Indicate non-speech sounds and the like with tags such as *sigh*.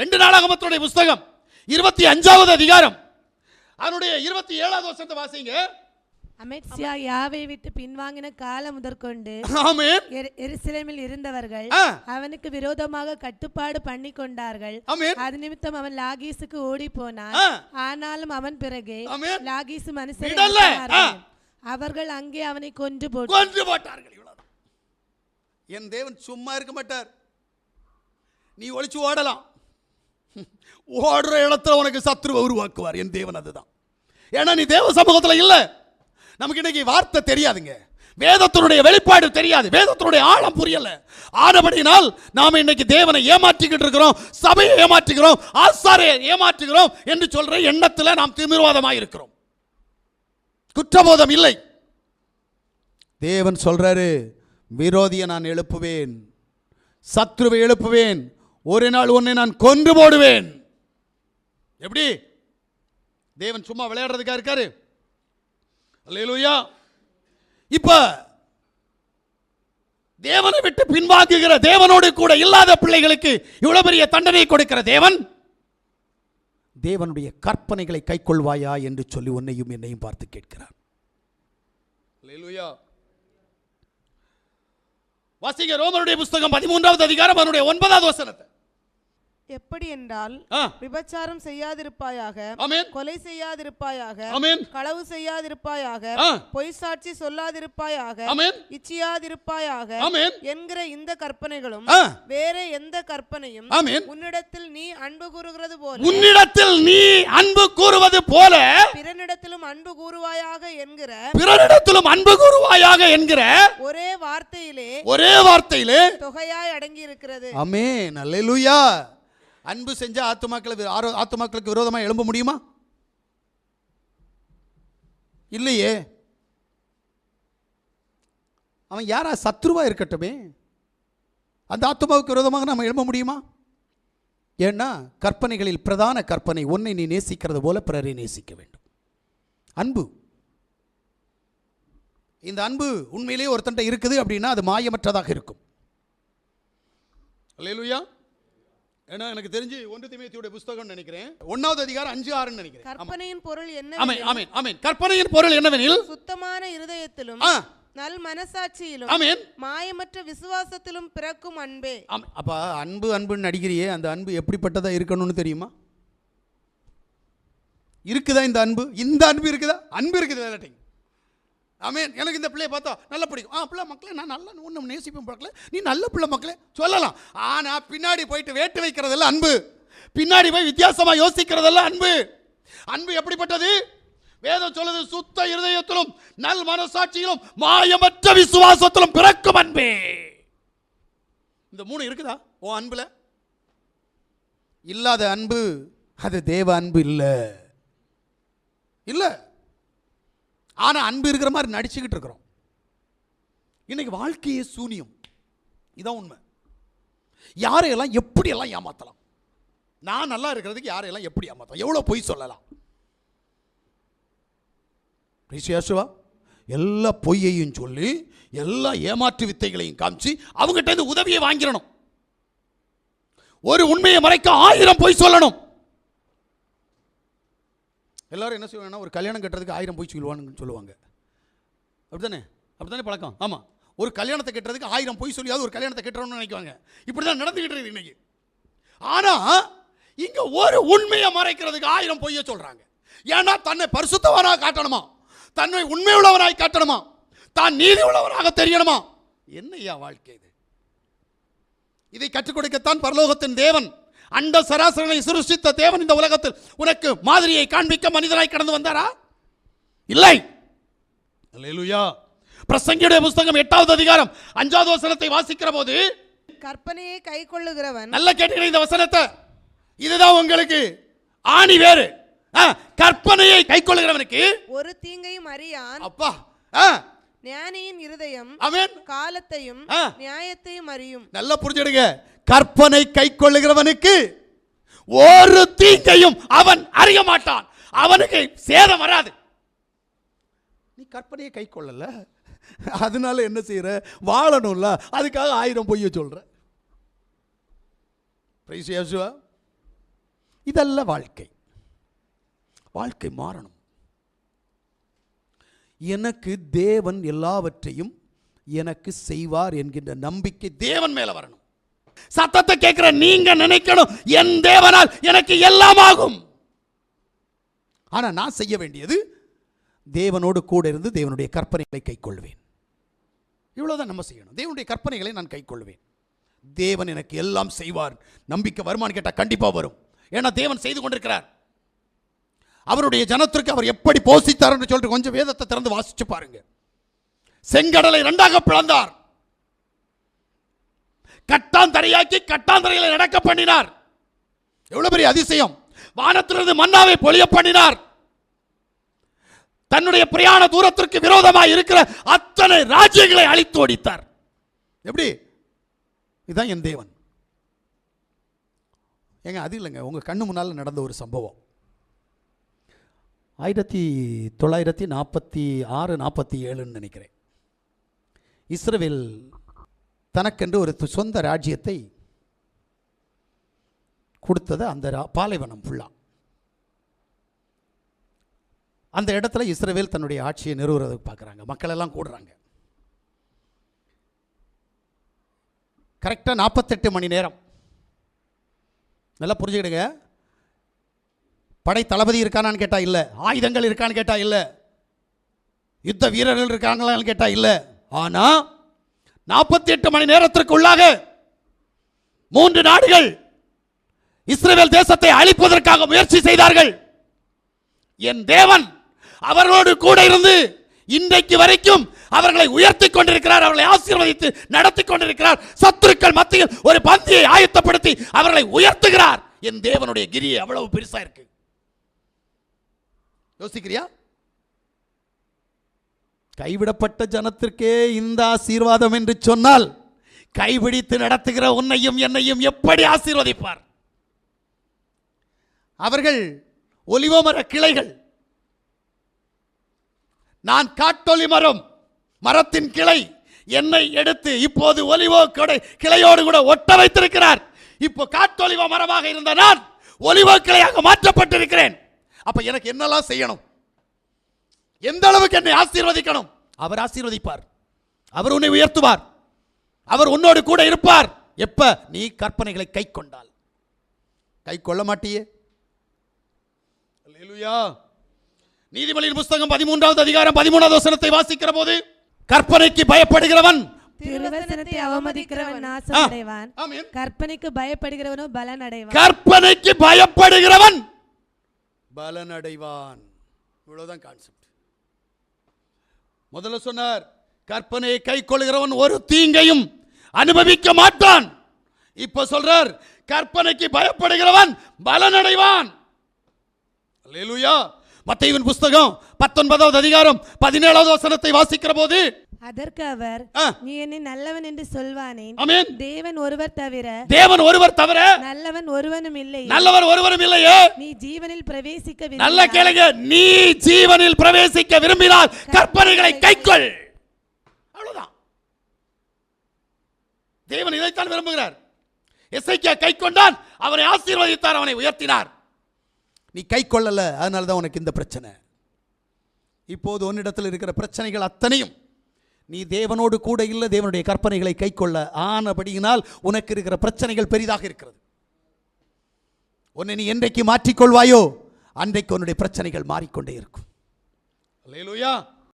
ரெண்டு நாளாகமத்துடைய புஸ்தகம். இருபத்தி அஞ்சாவது அதிகாரம். அதனுடைய இருபத்தி ஏழாவது வருஷத்தை வாசிங்க. அமெத்சியா யாவை விட்டு பின்வாங்கின காலம் முதற்கொண்டு எருசலேமில் இருந்தவர்கள். அவனுக்கு விரோதமாக கட்டுப்பாடு பண்ணி கொண்டார்கள் அது நிமித்தம் அவன் லாகீசுக்கு ஓடி போனான். ஆனாலும் அவன் பிறகு விடல. அனுப்பினார்கள். அவர்கள் அங்கே அவனை கொன்று போட்டு கொன்று போட்டார்கள் என் தேவன் சும்மா இருக்க மாட்டார். நீ ஒளிச்சு ஓடலாம். *laughs* ஓடுற இடத்துல உனக்கு சத்ருவை உருவாக்குவார். என் தேவன் அதுதான். ஏன்னா நீ தேவ சமூகத்தில் இல்லை. நமக்கு இன்னைக்கு வார்த்தை தெரியாதுங்க. வேதத்தினுடைய வெளிப்பாடு தெரியாது. வேதத்தினுடைய ஆழம் புரியல. ஆனபடியினால் நாம இன்னைக்கு தேவனை ஏமாற்றிக்கிட்டு இருக்கிறோம் சபையை ஏமாற்றுகிறோம் ஆசாரியை ஏமாற்றுகிறோம் என்று சொல்ற எண்ணத்தில் நாம் திமிர்வாதமாக இருக்கிறோம். குற்றபோதம் இல்லை. தேவன் சொல்றாரு விரோதியை நான் எழுப்புவேன். சத்ருவை எழுப்புவேன். ஒரு நாள் உன்னை நான் கொன்று போடுவேன். எப்படி? தேவன் சும்மா விளையாடுறதுக்கா இருக்காரு? அல்லேலூயா. இப்ப தேவனை விட்டு பின்வாங்குகிற தேவனோடு கூட இல்லாத பிள்ளைகளுக்கு இவ்வளவு பெரிய தண்டனை கொடுக்கிற தேவன்? தேவனுடைய கற்பனைகளை கைக்கொள்வாயா என்று சொல்லி உன்னையும் என்னையும் பார்த்து கேட்கிறார். வாசிங்க ரோமருடைய புஸ்தகம் பதிமூன்றாவது அதிகாரம் அதனுடைய ஒன்பதாவது வசனத்தை. எப்படி என்றால் விபச்சாரம் செய்யாதிருப்பாயாக ஆமென். கொலை செய்யாதிருப்பாயாக ஆமென். களவு செய்யாதிருப்பாயாக பொய் சாட்சி சொல்லாதிருப்பாயாக ஆமென். இச்சியாதிருப்பாயாக ஆமென். என்கிற இந்த கற்பனைகளும் வேற எந்த கற்பனையும் உன்னிடத்தில் நீ அன்பு கூறுகிறது போல உன்னிடத்தில் நீ அன்பு கூறுவது போல பிறனிடத்திலும் அன்பு கூறுவாயாக என்கிற பிறரிடத்திலும் அன்பு கூறுவாயாக என்கிற ஒரே வார்த்தையிலே ஒரே வார்த்தையிலே தொகையாய் அடங்கி இருக்கிறது அமேன் அல்லேலூயா. அன்பு செஞ்சால் ஆத்துமாக்களை ஆரோ- ஆத்துமாக்களுக்கு விரோதமாக எழும்ப முடியுமா? இல்லையே. அவன் யாரா? சத்ருவா இருக்கட்டுமே. அந்த ஆத்துமாவுக்கு விரோதமாக நம்ம எழும்ப முடியுமா? ஏன்னா கற்பனைகளில் பிரதான கற்பனை உன்னை நீ நேசிக்கிறது போல பிறரை நேசிக்க வேண்டும். அன்பு. இந்த அன்பு உண்மையிலேயே ஒருத்தன்ட்ட இருக்குது அப்படின்னா அது மாயமற்றதாக இருக்கும். அல்லையா ஏன்னா எனக்கு தெரிஞ்சு ஒன்று திமேத்தியுடைய புஸ்தகம் நினைக்கிறேன். ஒன்னாவது அதிகாரம் அஞ்சு ஆறுன்னு நினைக்கிறேன். கற்பனையின் பொருள் ஆமென் என்ன ஆமென் ஆமென். கற்பனையின் பொருள் என்னவெனில்? சுத்தமான இருதயத்திலும் நல் மனசாட்சியிலும் ஆமென். மாயமற்ற விசுவாசத்திலும் பிறக்கும் அன்பே. ஆமென். அப்ப அன்பு அன்புன்னு நடிக்கிறியே அந்த அன்பு எப்படிப்பட்டதா இருக்கணும்னு தெரியுமா? இருக்குதா இந்த அன்பு? இந்த அன்பு இருக்குதா? அன்பு இருக்குது வேலைட்டிங் ஆமென் எனக்கு இந்த பிள்ளையை பார்த்தா நல்ல பிடிக்கும். ஆ பிள்ளை மக்களே நான் நல்லா ஒன்று நேசிப்பேன் பார்க்கல. நீ நல்ல பிள்ளை மக்களே சொல்லலாம். ஆனால் பின்னாடி போயிட்டு வேட்டு வைக்கிறதெல்லாம் அன்பு. பின்னாடி போய் வித்தியாசமாக யோசிக்கிறதெல்லாம் அன்பு. அன்பு எப்படிப்பட்டது? வேதம் சொல்லுது சுத்த இருதயத்திலும் நல் மனசாட்சியிலும் மாயமற்ற விசுவாசத்திலும் பிறக்கும் அன்பே. இந்த மூணு இருக்குதா? ஓ அன்புல? இல்லாத அன்பு அது தேவ அன்பு இல்லை. இல்லை. ஆனால் அன்பு இருக்கிற மாதிரி நடிச்சுக்கிட்டு இருக்கிறோம். இன்னைக்கு வாழ்க்கையே சூனியம். இதான் உண்மை. யாரையெல்லாம் எப்படியெல்லாம் ஏமாத்தலாம்? நான் நல்லா இருக்கிறதுக்கு யாரையெல்லாம் எப்படி ஏமாத்தலாம்? எவ்வளோ பொய் சொல்லலாம்? ரிஷியாசுவா எல்லா பொய்யையும் சொல்லி எல்லா ஏமாற்று வித்தைகளையும் காமிச்சு அவங்ககிட்ட இருந்து உதவியை வாங்கிடணும். ஒரு உண்மையை மறைக்க ஆயிரம் பொய் சொல்லணும். எல்லாரும் என்ன செய்வாங்கன்னா ஒரு கல்யாணம் கட்டுறதுக்கு ஆயிரம் பொய் சொல்லுவானுங்கன்னு சொல்லுவாங்க. அப்படிதானே அப்படித்தானே பழக்கம்? ஆமாம் ஒரு கல்யாணத்தை கட்டுறதுக்கு ஆயிரம் பொய் சொல்லியாவது ஒரு கல்யாணத்தை கட்டுறோம்னு நினைக்குவாங்க. இப்படி தான் நடந்துக்கிட்டு இருக்குது இன்னைக்கு. ஆனால் இங்கே ஒரு உண்மையை மறைக்கிறதுக்கு ஆயிரம் பொய்யை சொல்கிறாங்க ஏன்னா தன்னை பரிசுத்தவனாக காட்டணுமா? தன்னை உண்மை உள்ளவனாய் காட்டணுமா? தான் நீதி உள்ளவனாக தெரியணுமா? என்னையா வாழ்க்கை இது? இதை கற்றுக் கொடுக்கத்தான் பரலோகத்தின் தேவன் அண்ட சராசரனை சிருஷ்டித்த தேவன் இந்த உலகத்தில் உனக்கு மாதிரியை காண்பிக்க மனிதனாய் கடந்து வந்தாரா? இல்லை. அல்லேலூயா. பிரசங்கியுடைய புஸ்தகம் எட்டாவது அதிகாரம் அஞ்சாவது வசனத்தை வாசிக்கிற போது கற்பனையை கை கொள்ளுகிறவன். நல்ல கேட்டீங்க இந்த வசனத்தை? இதுதான் உங்களுக்கு. ஆணி வேறு. ஆ, கற்பனையை கைக்கொள்கிறவனுக்கு ஒரு தீங்கையும் அறியான். அப்பா ஆ, ஞானியின் இருதயம் அவன் காலத்தையும் ஆ. நியாயத்தையும் அறியும். நல்லா புரிஞ்சிடுங்க கற்பனை கைக்கொள்ளுகிறவனுக்கு ஒரு தீங்கையும் அவன் அறிய மாட்டான். அவனுக்கு சேதம் வராது. நீ கற்பனையை கைக்கொள்ளல அதனால என்ன செய்யற வாழணும்ல. அதுக்காக ஆயிரம் பொய்ய சொல்ற. பிரைஸ் இயேசுவா இதல்ல வாழ்க்கை. வாழ்க்கை மாறணும். எனக்கு தேவன் எல்லாவற்றையும் எனக்கு செய்வார் என்கின்ற நம்பிக்கை தேவன் மேலே வரணும். சத்தத்தை கேட்கிற நீங்க நினைக்கணும் என் தேவனால் எனக்கு எல்லாம் ஆகும். ஆனா நான் செய்ய வேண்டியது தேவனோடு கூட இருந்து தேவனுடைய கற்பனைகளை கைக்கொள்வேன். இவ்வளவுதான் நம்ம செய்யணும். தேவனுடைய கற்பனைகளை நான் கைக்கொள்வேன். தேவன் எனக்கு எல்லாம் செய்வார். நம்பிக்கை வருமானு கேட்டால் கண்டிப்பாக வரும். ஏன்னா தேவன் செய்து கொண்டிருக்கிறார். அவருடைய ஜனத்திற்கு அவர் எப்படி போஷித்தார்னு சொல்லிட்டு கொஞ்சம் வேதத்தை திறந்து வாசிச்சு பாருங்க. செங்கடலை இரண்டாக பிளந்தார். கட்டாந்தரையாக்கி கட்டாந்தரையில் நடக்க பண்ணினார். எவ்வளவு பெரிய அதிசயம். வானத்திலிருந்து மன்னாவை பொழிய பண்ணினார். தன்னுடைய பிரயாண தூரத்திற்கு விரோதமாக இருக்கிற அத்தனை ராஜ்யங்களை அழித்து ஓடித்தார். எப்படி? இதுதான் என் தேவன். ஏங்க அது இல்லைங்க. உங்க கண்ணு முன்னால் நடந்த ஒரு சம்பவம். ஆயிரத்தி தொள்ளாயிரத்தி நாற்பத்தி ஆறு நாற்பத்தி ஏழுன்னு நினைக்கிறேன். இஸ்ரேல் தனக்கென்று ஒரு சொந்த ராஜ்யத்தை கொடுத்தது அந்த ரா- பாலைவனம் ஃபுல்லாக அந்த இடத்துல இஸ்ரேவேல் தன்னுடைய ஆட்சியை நிறுவுறதுக்கு பார்க்குறாங்க. மக்கள் எல்லாம் கூடுறாங்க. கரெக்டாக நாற்பத்தெட்டு மணி நேரம். நல்லா புரிஞ்சுக்கிடுங்க. படை தளபதி இருக்கானான்னு கேட்டால் இல்லை. ஆயுதங்கள் இருக்கான்னு கேட்டால் இல்லை. யுத்த வீரர்கள் இருக்காங்களான்னு கேட்டால் இல்லை. ஆனால் நாற்பத்தி எட்டு மணி நேரத்திற்குள்ளாக மூன்று நாடுகள் இஸ்ரேல் தேசத்தை அழிப்பதற்காக முயற்சி செய்தார்கள். என் தேவன் அவர்களோடு கூட இருந்து இன்றைக்கு வரைக்கும் அவர்களை உயர்த்தி கொண்டிருக்கிறார் அவர்களை ஆசீர்வதித்து நடத்தி கொண்டிருக்கிறார். சத்துருக்கள் மத்தியில் ஒரு பந்தியை ஆயத்தப்படுத்தி அவர்களை உயர்த்துகிறார். என் தேவனுடைய கிரியை அவ்வளவு பெருசா இருக்கு. யோசிக்கிறியா? கைவிடப்பட்ட ஜனத்திற்கே இந்த ஆசீர்வாதம் என்று சொன்னால் கைபிடித்து நடத்துகிற உன்னையும் என்னையும் எப்படி ஆசீர்வதிப்பார்? அவர்கள் ஒலிவமர கிளைகள். நான் காட்டொலி மரம் மரத்தின் கிளை என்னை எடுத்து இப்போது ஒலிவோ கடை கிளையோடு கூட ஒட்ட வைத்திருக்கிறார். இப்போ காட்டொலிவ மரமாக இருந்த நான் ஒலிவோ கிளையாக மாற்றப்பட்டிருக்கிறேன். அப்ப எனக்கு என்னெல்லாம் செய்யணும்? எந்த அளவுக்கு என்னை ஆசீர்வதிக்கணும்? அவர் ஆசீர்வதிப்பார். அவர் உன்னை உயர்த்துவார். அவர் உன்னோடு கூட இருப்பார். எப்ப? நீ கற்பனைகளை கை கொண்டால். கை கொள்ள மாட்டியே. நீதிமொழியின் புஸ்தகம் பதிமூன்றாவது அதிகாரம் பதிமூணாவது வசனத்தை வாசிக்கிற போது கற்பனைக்கு பயப்படுகிறவன் அவமதிக்கிறவன். கற்பனைக்கு பயப்படுகிறவனோ பலன் அடைவான் கற்பனைக்கு பயப்படுகிறவன் பலன் அடைவான் கான்செப்ட் முதல்ல சொன்னார் கற்பனையை கை கொள்கிறவன் ஒரு தீங்கையும் அனுபவிக்க மாட்டான். இப்ப சொல்றார் கற்பனைக்கு பயப்படுகிறவன் பலன் அடைவான் புஸ்தகம் பத்தொன்பதாவது அதிகாரம் பதினேழாவது வசனத்தை வாசிக்கிற போது அதற்கு அவர் ஆ. நீ என்னை நல்லவன் என்று சொல்வானேன் ஆமென். தேவன் ஒருவர் தவிர தேவன் ஒருவர் தவிர நல்லவன் ஒருவனும் இல்லை. நல்லவர் ஒருவரும் இல்லையே. நீ ஜீவனில் பிரவேசிக்க நல்ல கேளுங்க. நீ ஜீவனில் பிரவேசிக்க விரும்பினால் கற்பனைகளை கைக்கொள். அவ்வளவுதான். தேவன் இதைத்தான் விரும்புகிறார். எசைக்கியா கை கொண்டான் அவனை ஆசீர்வதித்தார். அவனை உயர்த்தினார். நீ கை கொள்ளல அதனால தான் உனக்கு இந்த பிரச்சனை. இப்போது உன்னிடத்தில் இருக்கிற பிரச்சனைகள் அத்தனையும் நீ தேவனோடு கூட இல்லை தேவனுடைய கற்பனைகளை கை கொள்ள ஆனபடியினால் உனக்கு இருக்கிற பிரச்சனைகள் பெரிதாக இருக்கிறது. உன்னை நீ என்றைக்கு மாற்றிக்கொள்வாயோ அன்றைக்கு உன்னுடைய பிரச்சனைகள் மாறிக்கொண்டே இருக்கும். அல்லேலூயா.